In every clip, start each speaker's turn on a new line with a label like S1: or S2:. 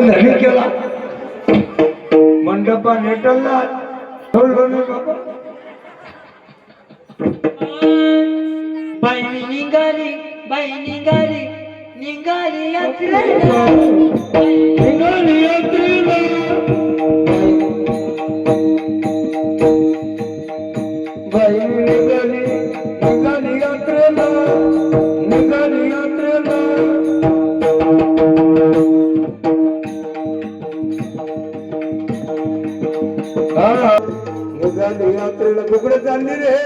S1: धनी केला. मंडपा नेटलला.
S2: बाई निघाली बाई निघाली निघाली यात्रेला.
S1: निघाली यात्रेला. यात्रेला कुकडे चालली रे.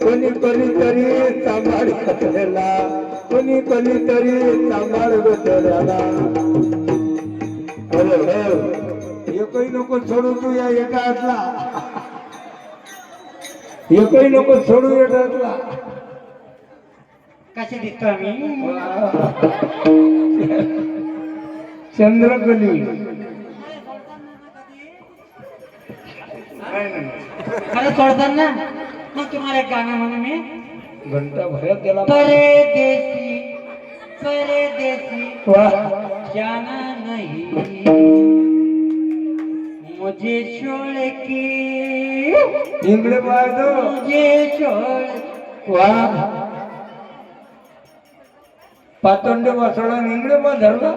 S1: कोणी कोणी तरी सांभाळ यात्रेला कोणी कोणी तरी सांभाळ गोत्याला अरे हो एकही नको सोडू तू या एका असला एकही नको सोडू एका असला
S2: कसे दिसतो आम्ही?
S1: चंद्रकली.
S2: खरं सोडताना मग तुम्हाला एक गाणं म्हणू मी.
S1: घंटा भरत गेला
S2: परदेसी परदेसी जाना नहीं. मुझे छोड़ के
S1: इंगळे पाहतो
S2: मुझे छोड़
S1: वा. पातोंडे वासोडा इंगळे पा धरला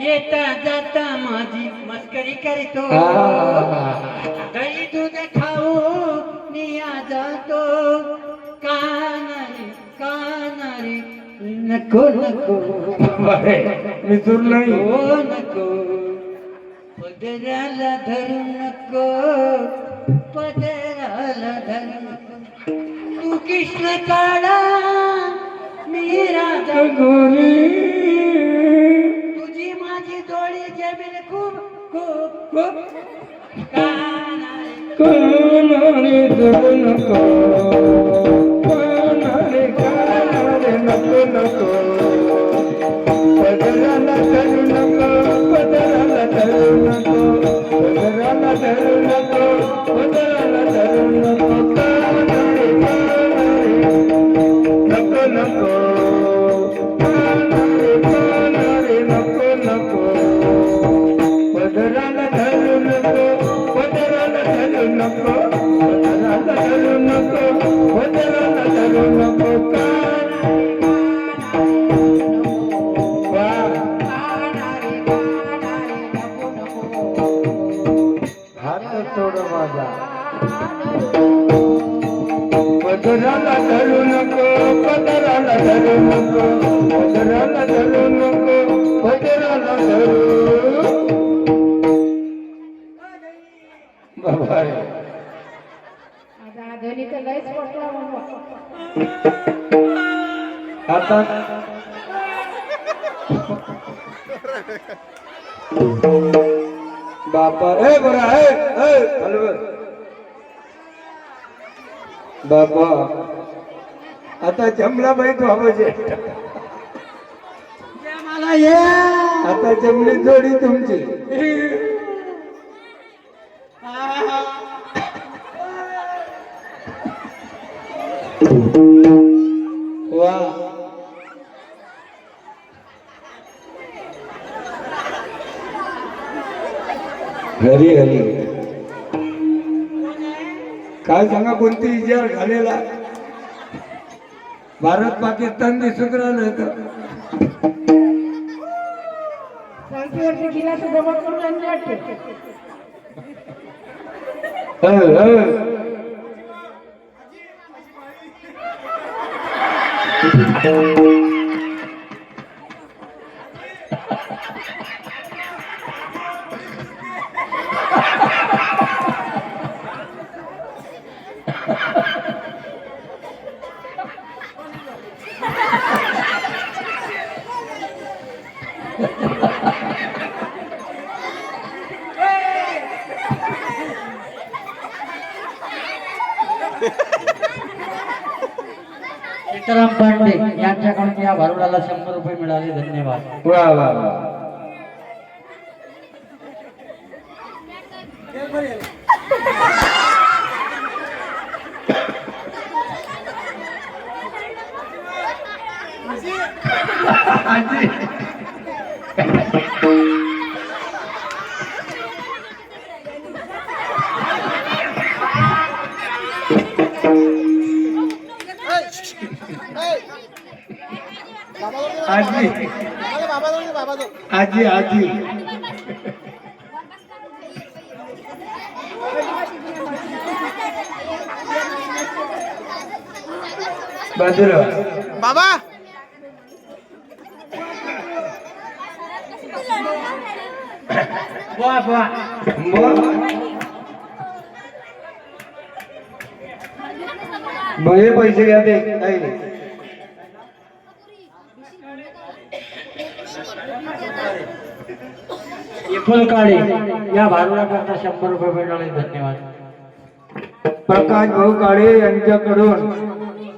S2: येता जाता माझी मस्करी करतो. दही दूध खाऊ निया जातो. कानारी कानारी नको नको.
S1: मी चूर नाही.
S2: नको नको. पदराला धरू नको. पदराला धरू नको. तू कृष्ण काढा मी राधा
S1: गोरी.
S2: जोडी जमीन खूप खूप खूप कानारी
S1: कानारे धरू नको कानारे कानारे नको नको पदराला धरू नको पदराला धरू नको पदराला पदराला धरू नको पदराला धरू नको पदराला धरू नको पदराला धरू बाबा रे
S3: आता ध्वनी तर
S1: बापा ए बरा ए ए हलव. बापा आता जमला बाई तू हवं
S2: मला ये.
S1: आता जमली जोडी तुमची. हरी हरी काय सांगा कोणती विचार झालेला? भारत पाकिस्तान दिसून राहिलं तर.
S3: वाटते
S1: हो, हो.
S2: सीताराम पांडे भारुडाला शंभर रुपये मिळाले धन्यवाद.
S1: वा वा वा. आजी. आजी. आजी आजी. बाजूला.
S4: बाबा.
S2: बुवा बुवा
S1: मग मग हे पैसे घ्या ते. काही नाही.
S2: काळे या भारूला शंभर रुपये मिळाले. धन्यवाद.
S1: प्रकाश भाऊ काळे यांच्याकडून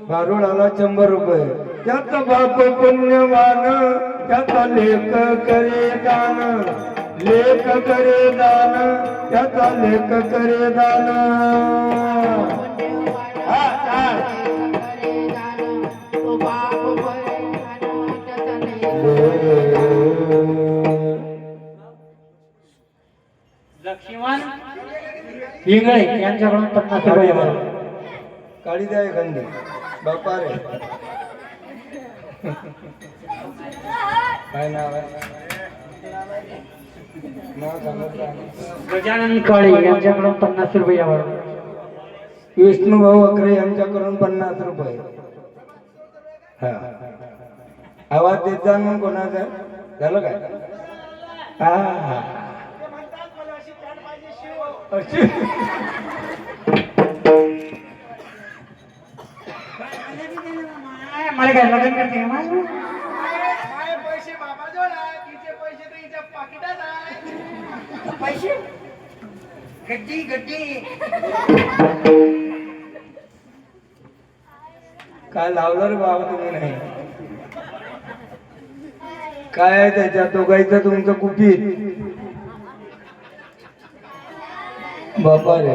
S1: भारुडाला शंभर रुपये. त्यात बाप पुण्यवान त्याचा लेख करे दान लेख करे दान त्याचा लेख करे दान.
S2: इंगळे यांच्याकडून पन्नास रुपये मिळाले.
S1: काळी द्या एखादी. बापा रे. काय नाव आहे.
S2: गजानन काळे यांच्याकडून पन्नास रुपये यावर
S1: विष्णू भाऊ अकरे यांच्याकडून पन्नास रुपये. हा. आवाज देत जा मग कोणाचा. झालं काय? हा हा.
S2: मला काय लग्न करते
S4: पैसे बाबा आहे तिचे पैसे तर हिच्या पाकिटात आहे
S2: पैसे गड्डी गड्डी
S1: काय लावलं रे बाबा तुम्ही नाही? काय आहे त्याच्यात? दोघायचं तुमचं कुपीत बापा रे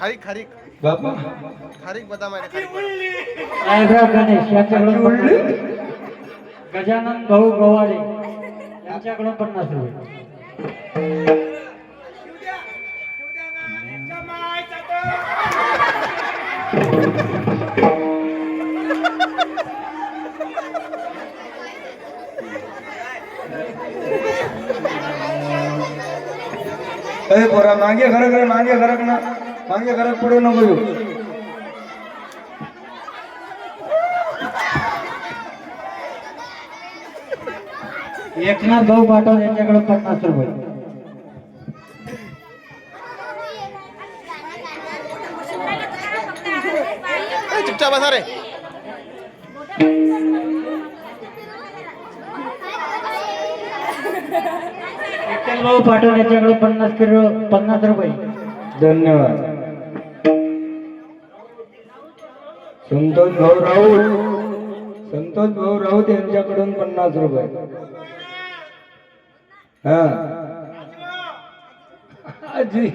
S4: खारीक खारीक
S1: बापा
S4: खारीक बदाम आहे.
S2: साहेबराव गणेश यांच्याकडून? पन्नास. गजानन भाऊ गवाडे यांच्याकडून पन्नास रुपये
S1: अरे पोरा मागे खरक रे मागे खरक ना मागे खरक पुढे नको येऊ
S2: एकनाथ भाऊ पाटोल यांच्याकडून पन्नास रुपये
S4: ए, चुपचाप बसा रे
S2: विठ्ठल भाऊ पन्नास किलो पन्नास रुपये.
S1: धन्यवाद. संतोष भाऊ राऊत. संतोष भाऊ राऊत यांच्याकडून पन्नास रुपये. हा. आजी.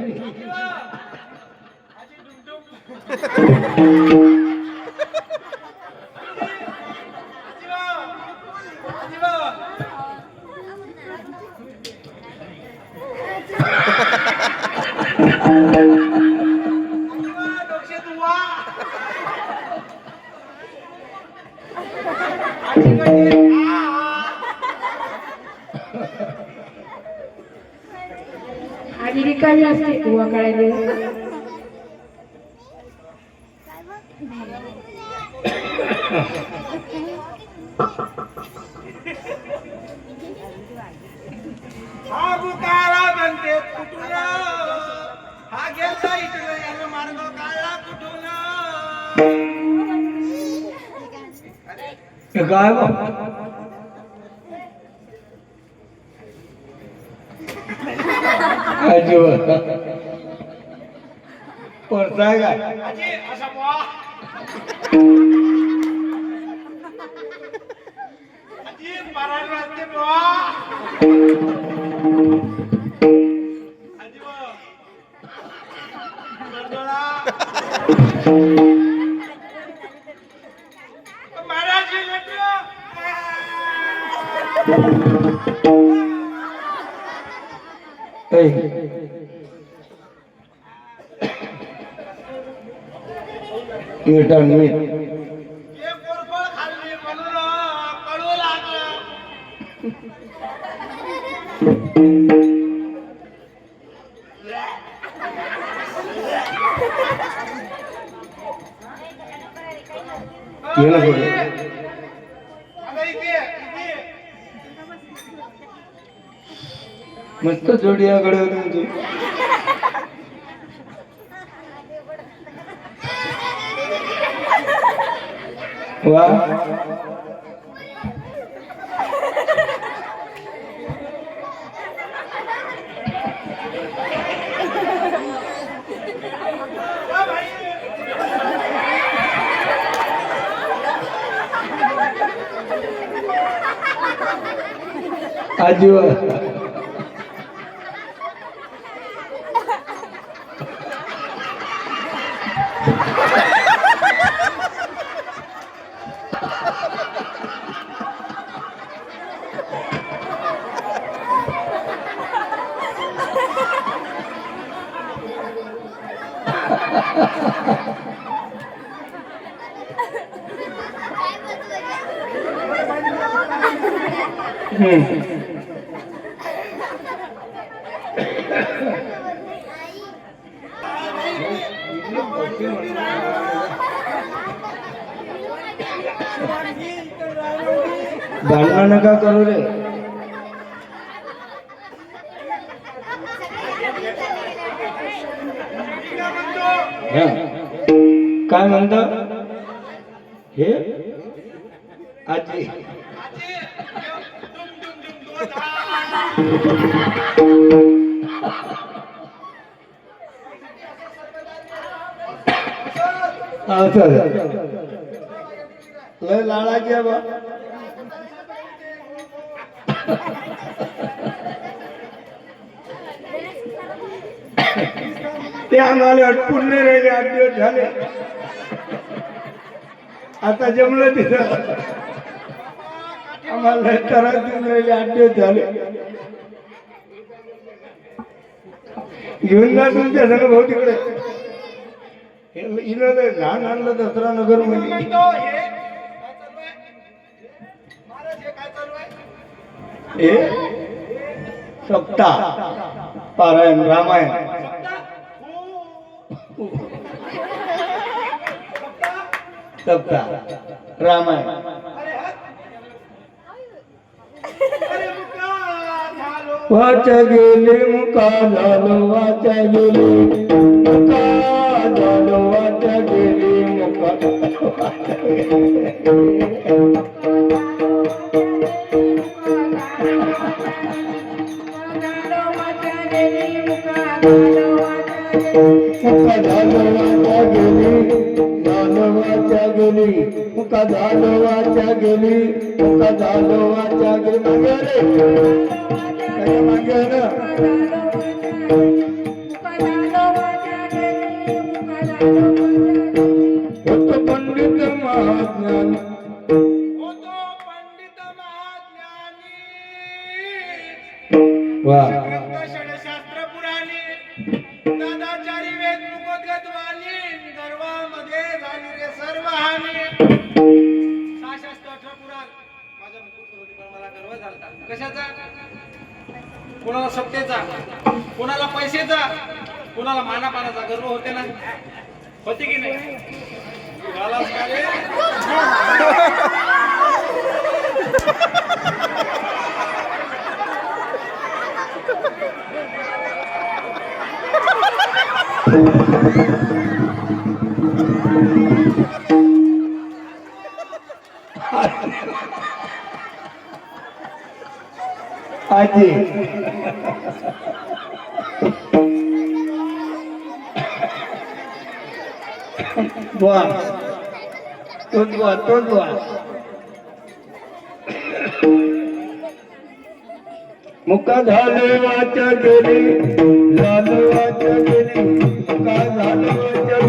S3: आणि रिकामी असते. बुवा काळ्याने
S4: हे. हो.
S1: काय बा? परताय काय
S4: आजी असा बुवा आजी मारायला लागते बुवा आजी बुवा बरदोळा. महाराज हे लेकरं.
S1: ऐ. मीठ आणि मीठ
S4: हे
S1: मस्त जोडी घडवली होती वा.
S4: आजीवा भाई
S1: आजी वा हम्म. भांडणं नका करू रे हा. काय म्हणत? हे? आजी. लय लाडाची आहे बा. ते आम्हाला अटकून नाही राहिले आठ दिवस झाले. आता जमलं तिथं. आम्हाला त्रास देऊन राहिले आठ दिवस झाले. घेऊन जा तुमच्या सगळं भाऊ तिकडे. लय लहान आणलं दसरा
S4: नगरमध्ये आहे? हे
S1: सप्ताह पारायण रामायण
S4: सप्ता हो
S1: कविता रामायण. वाच गेले मुका झालो वाच गेले मुका झालो वाच गेले मुका मुका झालो वाचा गेली? मुका झालो वाचा गेली
S4: कशाचा? कोणाला सत्तेचा? कोणाला पैसेचा? कोणाला मानापानाचा? गर्व होते ना? होते की नाही?
S1: आजी बुवा तोच बुवा तोच बुवा मुका झाले वाचा गेली झालं वाचा गेली मुका झालं वाचा